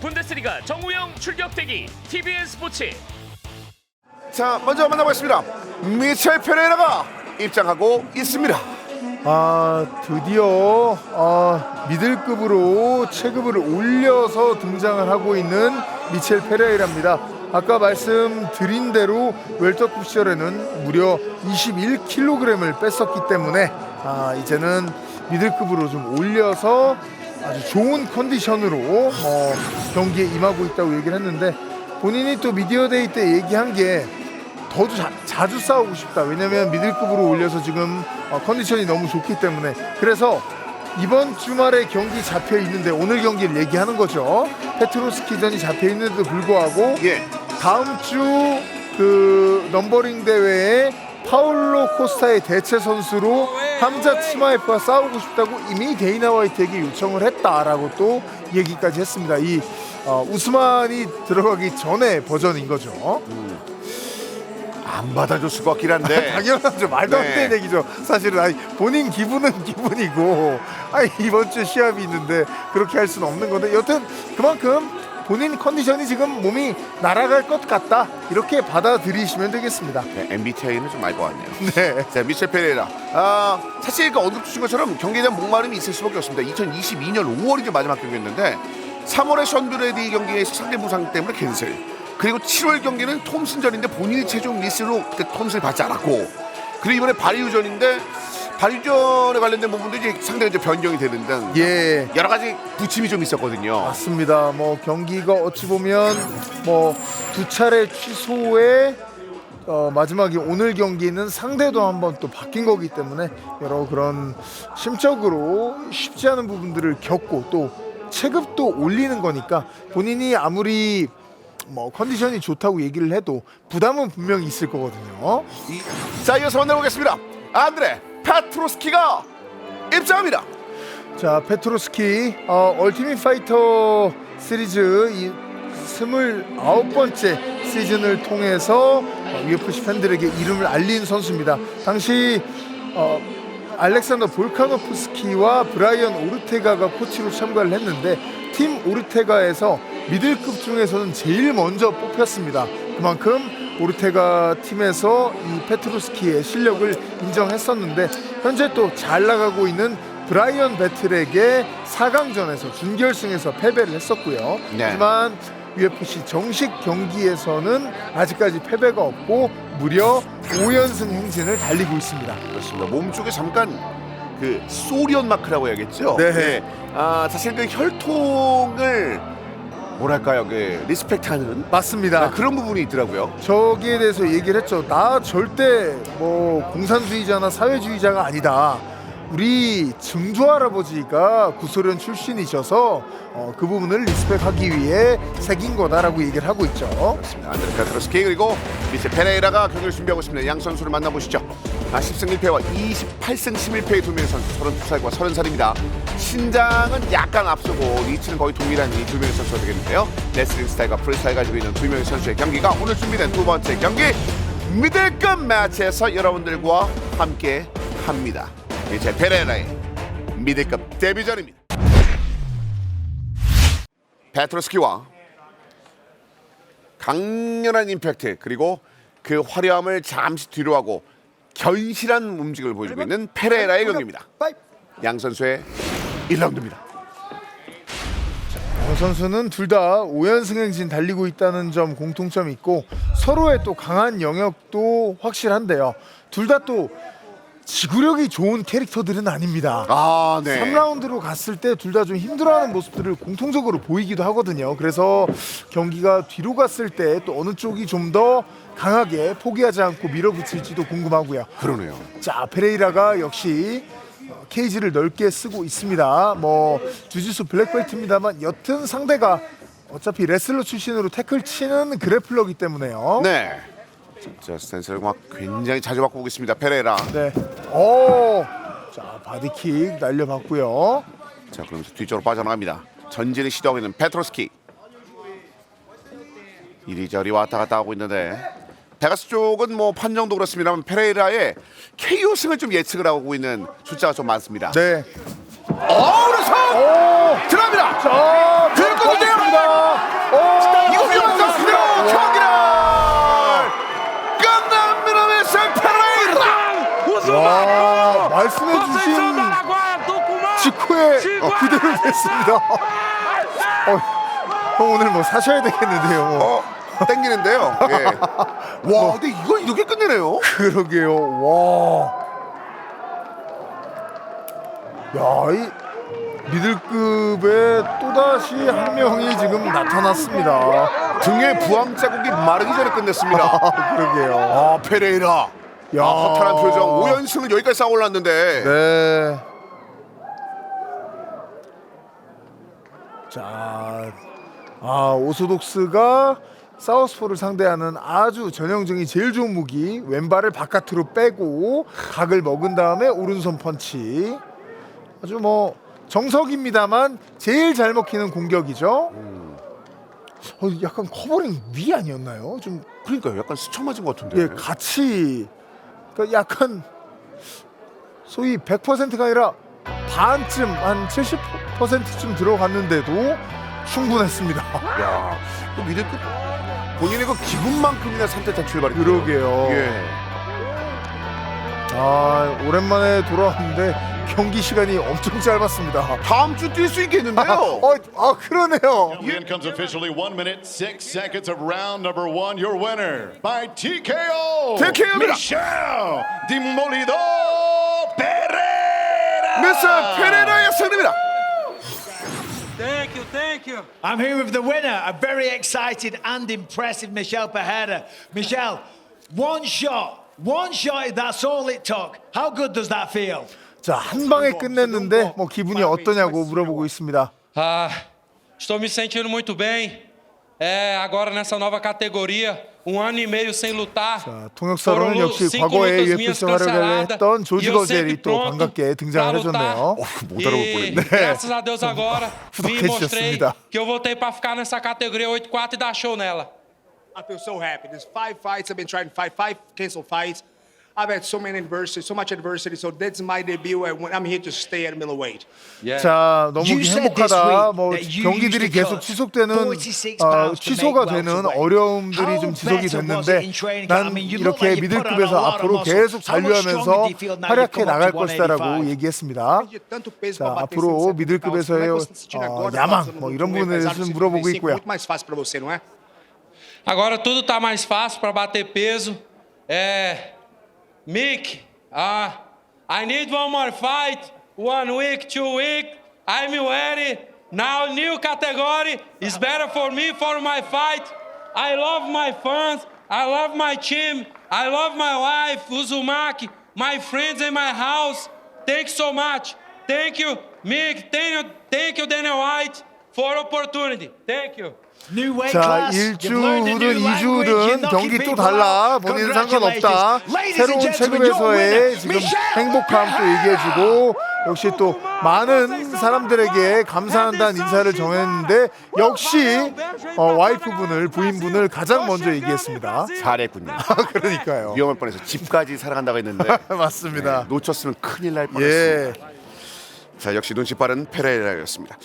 분데스리가 정우영 출격대기 TBN 스포츠 자, 먼저 만나보겠습니다. 미첼 페레라가 입장하고 있습니다. 아 드디어 아, 미들급으로 체급을 올려서 등장을 하고 있는 미첼 페레이라입니다. 아까 말씀드린 대로 웰터급 시절에는 무려 21kg을 뺐었기 때문에 아, 이제는 미들급으로 좀 올려서 아주 좋은 컨디션으로 어, 경기에 임하고 있다고 얘기를 했는데 본인이 또 미디어 데이 때 얘기한 게더 자, 자주 싸우고 싶다. 왜냐면 미들급으로 올려서 지금 어, 컨디션이 너무 좋기 때문에 그래서 이번 주말에 경기 잡혀 있는데 오늘 경기를 얘기하는 거죠. 페트로스 키전이 잡혀 있는데도 불구하고 예. 다음 주 그 넘버링 대회에 파울로 코스타의 대체 선수로 함자 치마에프와 싸우고 싶다고 이미 데이나 화이트에게 요청을 했다라고 또 얘기까지 했습니다. 이 어, 우스만이 들어가기 전에 버전인 거죠. 안 받아줬을 것 같긴 한데. 당연하죠. 말도 안 네. 되는 얘기죠. 사실은 아니, 본인 기분은 기분이고 아니, 이번 주에 시합이 있는데 그렇게 할 수는 없는 건데 여튼 그만큼 본인 컨디션이 지금 몸이 날아갈 것 같다 이렇게 받아들이시면 되겠습니다. 네, MBTI는 좀 알 것 같네요. 네. 자, 미첼 페레라. 아, 사실 그 언급 주신 것처럼 경기에 대한 목마름이 있을 수밖에 없습니다. 2022년 5월이 이제 마지막 경기였는데 3월에 션드레디 경기에서 상대 부상 때문에 캔슬. 그리고 7월 경기는 톰슨전인데 본인이 최종 미스로 그때 톰슨을 받지 않았고 그리고 이번에 바리우전인데 바리우전에 관련된 부분도 이제 상당히 이제 변경이 되는 등 예. 여러 가지 부침이 좀 있었거든요. 맞습니다. 뭐 경기가 어찌 보면 뭐 두 차례 취소에 어, 마지막에 오늘 경기는 상대도 한번 또 바뀐 거기 때문에 여러 그런 심적으로 쉽지 않은 부분들을 겪고 또 체급도 올리는 거니까 본인이 아무리 뭐 컨디션이 좋다고 얘기를 해도 부담은 분명히 있을 거거든요. 이- 자, 이어서 만나보겠습니다. 안드레 파트로스키가 입장합니다. 자 페트로스키 어, 얼티밋 파이터 시리즈 이 스물아홉 번째 시즌을 통해서 어, UFC 팬들에게 이름을 알린 선수입니다. 당시 어, 알렉산더 볼카노프스키와 브라이언 오르테가가 코치로 참가를 했는데 팀 오르테가에서 미들급 중에서는 제일 먼저 뽑혔습니다. 그만큼 오르테가 팀에서 이 페트로스키의 실력을 인정했었는데 현재 또 잘 나가고 있는 브라이언 배틀에게 4강전에서 준결승에서 패배를 했었고요. 네. 하지만 UFC 정식 경기에서는 아직까지 패배가 없고 무려 5연승 행진을 달리고 있습니다. 그렇습니다. 몸 쪽에 잠깐 그 소리언 마크라고 해야겠죠. 네. 아 사실 그 혈통을 뭐랄까요, 그 리스펙트하는 맞습니다. 아, 그런 부분이 있더라고요. 저기에 대해서 얘기를 했죠. 나 절대 뭐 공산주의자나 사회주의자가 아니다. 우리 증조 할아버지가 구소련 출신이셔서 어, 그 부분을 리스펙하기 위해 새긴 거다라고 얘기를 하고 있죠. 그렇습니다. 안드레 페트로스키 그리고 미체 페레이라가 경기를 준비하고 있습니다. 양 선수를 만나보시죠. 아, 10승 1패와 28승 11패의 두 명의 선수 32살과 30살입니다. 신장은 약간 앞서고 리치는 거의 동일한 이 두 명의 선수가 되겠는데요. 레슬링 스타일과 프리스타일 가지고 있는 두 명의 선수의 경기가 오늘 준비된 두 번째 경기 미들급 매치에서 여러분들과 함께 합니다. 미체 페레이라의 미들급 데뷔전입니다. 페트로스키와 강렬한 임팩트 그리고 그 화려함을 잠시 뒤로하고 견실한 움직임을 보여주고 있는 페레라의 경기입니다. 양 선수의 1라운드입니다. 양 선수는 둘 다 5연승 행진 달리고 있다는 점 공통점이 있고 서로의 또 강한 영역도 확실한데요. 둘 다 또 지구력이 좋은 캐릭터들은 아닙니다. 아, 네. 3라운드로 갔을 때 둘 다 좀 힘들어하는 모습들을 공통적으로 보이기도 하거든요. 그래서 경기가 뒤로 갔을 때 또 어느 쪽이 좀 더 강하게 포기하지 않고 밀어붙일지도 궁금하고요. 그러네요. 자 페레이라가 역시 어, 케이지를 넓게 쓰고 있습니다. 뭐 주짓수 블랙벨트입니다만 여튼 상대가 어차피 레슬러 출신으로 태클 치는 그래플러기 때문에요. 네. 자, 스탠스를 막 굉장히 자주 바꾸고 있습니다. 페레라. 네. 오. 자 바디킥 날려봤고요. 자, 그러면서 뒤쪽으로 빠져나갑니다. 전진을 시도하고 있는 페트로스키. 이리저리 왔다 갔다 하고 있는데 베가스 쪽은 뭐 판정도 그렇습니다만 페레이라의 KO 승을 좀 예측을 하고 있는 숫자가 좀 많습니다. 네. 어, 그래서 오. 들어갑니다. 자, 들고 대요 이거 위험한 경기를 끝납니다. 메시 페레이라. 와, 말씀해 주신 직후에 어, 그대로 됐습니다. 어, 형 오늘 뭐 사셔야 되겠는데요. 뭐. 어. 땡기는데요. 예. 와, 근데 이걸 이렇게 끝내네요. 그러게요. 와. 야, 이 미들급에 또다시 한 명이 지금 나타났습니다. 등에 부항 자국이 마르기 전에 끝냈습니다. 아, 그러게요. 아, 페레이라. 야. 아, 허탈한 표정. 5연승을 여기까지 쌓아 올랐는데. 네. 자, 아 오소독스가 사우스포를 상대하는 아주 전형적인 제일 좋은 무기 왼발을 바깥으로 빼고 각을 먹은 다음에 오른손 펀치 아주 뭐 정석입니다만 제일 잘 먹히는 공격이죠. 어, 약간 커버링 위 아니었나요? 좀 그러니까요. 약간 스쳐 맞은 것 같은데. 예, 같이 그러니까 약간 소위 100%가 아니라 반쯤 한 70%쯤 들어갔는데도 충분했습니다. 야, 그 미들급 본인의 그 기분만큼이나 산뜻한 출발이. 그러게요. 예. 아 오랜만에 돌아왔는데 경기 시간이 엄청 짧았습니다. 다음 주 뛸 수 있겠는데요. 어, 아 그러네요. End comes officially one minute, six seconds of round number one. Your winner by TKO. TKO입니다. Michelle Demolidor Pereira. 미스터 페레라의 승리입니다. Thank you, thank you. I'm here with the winner, a very excited and impressive Michelle Pereira. Michelle, one shot, one shot, that's all it took. How good does that feel? 자 한 방에 끝냈는데 뭐 기분이 어떠냐고 물어보고 있습니다. Ah, estou me sentindo muito bem. É, agora nessa nova categoria, um ano e meio sem lutar. 자, 통역사로는 Foram 역시 cinco 과거에 lutas UFC minhas 활약을 canceladas, 했던 e 조지 eu 거젤이 sempre 또 pronto 반갑게 등장을 pra lutar. 해줬네요. 못 알아볼 E 뻔했네. graças a Deus agora me mostrei 후덕해지셨습니다. que eu voltei para ficar nessa categoria 8-4 e dar show nela. I feel so happy. There's five fights I've been trying to fight, five canceled fights. I've had so many adversity, so much adversity. So that's my debut, and when I'm here to stay at middleweight. Yeah. 자 너무 You said 행복하다. this week 뭐 that you 경기들이 used to 계속 cut 지속되는 46 어, pounds to 취소가 make 되는 welterweight. 어려움들이 How 좀 지속이 better was 됐는데 it in training camp? I 난 mean, you look 이렇게 like you put on a 미들급에서 lot of 앞으로 muscle. 계속 How much 잔류하면서 stronger do you feel now you've 활약해 come up 나갈 to 것이다라고 185? 얘기했습니다. Tanto peso 자 pra bater 앞으로 170 미들급에서의 pounds. Tá sentindo 어, agora, 야망 passando 뭐 이런 부분에 pesado, 대해서 물어보고 155, 있고요. Muito mais fácil pra você, não é? Agora tudo tá mais fácil para bater peso. É. Mick, ah, I need one more fight. One week, two week. I'm ready. Now new category is better for me for my fight. I love my fans. I love my team. I love my wife, Uzumaki, my friends in my house. Thank you so much. Thank you, Mick. Thank you, thank you Daniel White, for opportunity. Thank you. 자 class. 일주 You've learned a 후든 new 이주 language. You're 후든 knocking 경기 또 달라. 본인은 상관없다 새로운 and gentlemen, your 체급에서의 지금 행복함 또 얘기해주고 역시 또 많은 사람들에게 감사한다는 인사를 전했는데 역시 어, 와이프분을 부인분을 가장 먼저 얘기했습니다 잘했군요. 그러니까요 위험할 뻔해서 집까지 살아간다고 했는데 맞습니다 놓쳤으면 큰일 날 뻔했습니다. 예. 자 역시 눈치 빠른 페레이라였습니다.